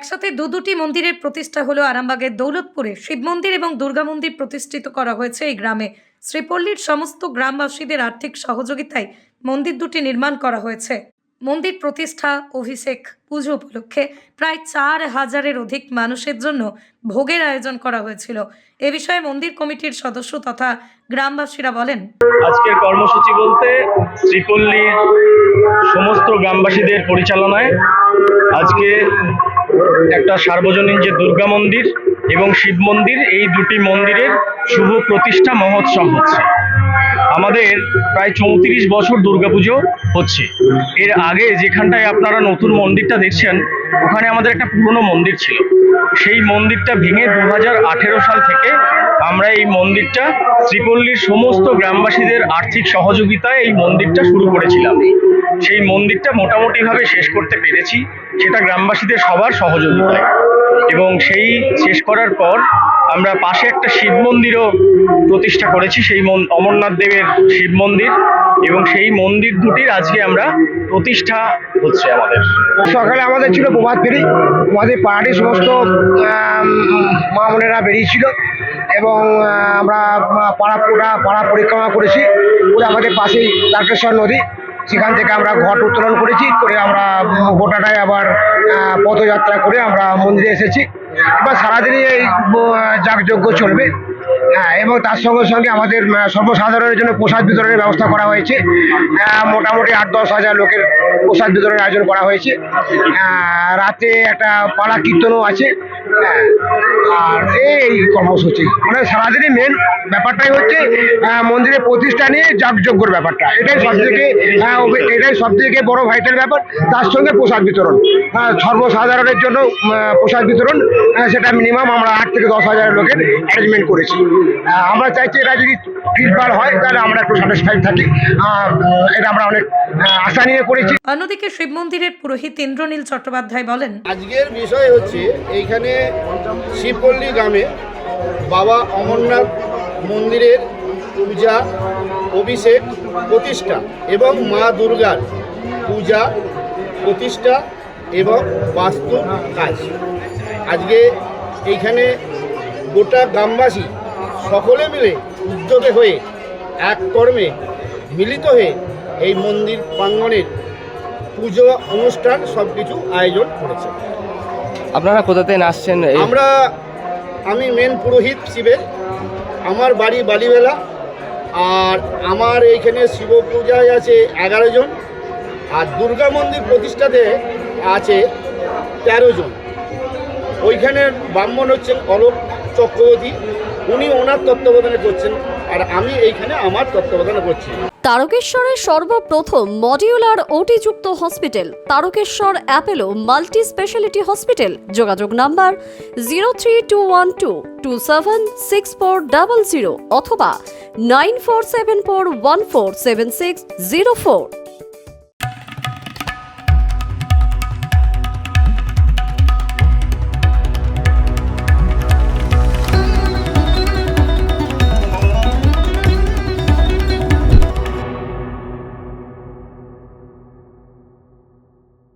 একসাথে দু দুটি মন্দিরের প্রতিষ্ঠা হলো আরামবাগের দৌলতপুরে শিব মন্দির এবং দুর্গা মন্দির প্রতিষ্ঠিত করা হয়েছে এই গ্রামে। শ্রীপল্লীর সমস্ত গ্রামবাসীদের আর্থিক সহযোগিতায় মন্দির দুটি নির্মাণ করা হয়েছে। মন্দির প্রতিষ্ঠা, অভিষেক, পুজো উপলক্ষে প্রায় চার হাজারের অধিক মানুষের জন্য ভোগের আয়োজন করা হয়েছিল। এ বিষয়ে মন্দির কমিটির সদস্য তথা গ্রামবাসীরা বলেন, আজকের কর্মসূচি বলতে শ্রীপল্লীর সমস্ত গ্রামবাসীদের পরিচালনায় আজকে একটা সার্বজনীন যে দুর্গা মন্দির এবং শিব মন্দির, এই দুটি মন্দিরের শুভ প্রতিষ্ঠা মহোৎসব হচ্ছে। আমাদের প্রায় চৌত্রিশ বছর দুর্গাপুজো হচ্ছে। এর আগে যেখানটায় আপনারা নতুন মন্দিরটা দেখছেন, ওখানে আমাদের একটা পুরনো মন্দির ছিল। সেই মন্দিরটা ভেঙে দু হাজার আঠেরো সাল থেকে আমরা এই মন্দিরটা শ্রীপল্লীর সমস্ত গ্রামবাসীদের আর্থিক সহযোগিতায় এই মন্দিরটা শুরু করেছিলাম। সেই মন্দিরটা মোটামুটিভাবে শেষ করতে পেরেছি সেটা গ্রামবাসীদের সবার সহযোগিতায়। এবং সেই শেষ করার পর আমরা পাশে একটা শিব মন্দিরও প্রতিষ্ঠা করেছি সেই অমরনাথ দেবের শিব মন্দির। এবং সেই মন্দির দুটির আজকে আমরা প্রতিষ্ঠা হচ্ছে আমাদের। সকালে আমাদের ছিল প্রভাত ফেরি আমাদের পাহাড়ি সমস্ত আম, মা বোনেরা বেরিয়েছিল। এবং আমরা আহ, পাড়া পরিক্রমা করেছি। করে আমাদের পাশেই তারকেশ্বর নদী। সেখান থেকে আমরা ঘট উত্তোলন করেছি করে আমরা গোটাটায় আবার পদযাত্রা করে আমরা মন্দিরে এসেছি। এবার সারাদিনই এই যাগযজ্ঞ চলবে। হ্যাঁ এবং তার সঙ্গে সঙ্গে আমাদের সর্বসাধারণের জন্য প্রসাদ বিতরণের ব্যবস্থা করা হয়েছে। মোটামুটি আট দশ হাজার লোকের প্রসাদ বিতরণের আয়োজন করা হয়েছে। রাতে একটা পাড়া কীর্তনও আছে। আর এই কর্মসূচি। মানে সারাদিনই মেন ব্যাপারটাই হচ্ছে মন্দিরে প্রতিষ্ঠা নিয়ে যাগযজ্ঞর ব্যাপারটা। এটাই সব থেকে এটাই সব থেকে বড় ভাইটাল ব্যাপার। তার সঙ্গে প্রসাদ বিতরণ। সর্বসাধারণের জন্য প্রসাদ বিতরণ সেটা মিনিমাম আমরা আট থেকে দশ হাজার লোকের অ্যারেঞ্জমেন্ট করেছি। আমরা চাইছি এটা যদি ফিডবার হয় তাহলে আমরা একটু স্যাটিসফাইড থাকি। এটা আমরা অনেক আশা নিয়ে করেছি। অন্যদিকে শিব মন্দিরের পুরোহিত ইন্দ্রনীল চট্টোপাধ্যায় বলেন আজকের বিষয় হচ্ছে এইখানে শিবপল্লী গ্রামে বাবা অমরনাথ মন্দিরের পূজা অভিষেক প্রতিষ্ঠা এবং মা দুর্গার পূজা প্রতিষ্ঠা এবং বাস্তু কাজ। আজকে এইখানে গোটা গ্রামবাসী সকলে মিলে উদ্যোগে হয়ে এক কর্মে মিলিত হয়ে এই মন্দির প্রাঙ্গণের পুজো অনুষ্ঠান সব কিছু আয়োজন করেছে। আপনারা কোথা থেকে আসছেন? আমরা আমি মেন পুরোহিত শিবের আমার বাড়ি বালিবেলা আর আমার এইখানে শিব পূজায় আছে এগারো জন আর দুর্গা মন্দির প্রতিষ্ঠাতে আছে তেরো জন। ওইখানের ব্রাহ্মণ হচ্ছেন অলোক চক্রবর্তী উনি ওনার তত্ত্বাবধানে করছেন, আর আমি এইখানে আমার তত্ত্বাবধানে করছি। তারকেশ্বরের সর্বপ্রথম modular ওটিযুক্ত hospital, Tarakeswar Apollo multi speciality hospital, যোগাযোগ number zero three two one two two seven six four double zero অথবা nine four seven four one four seven six zero four.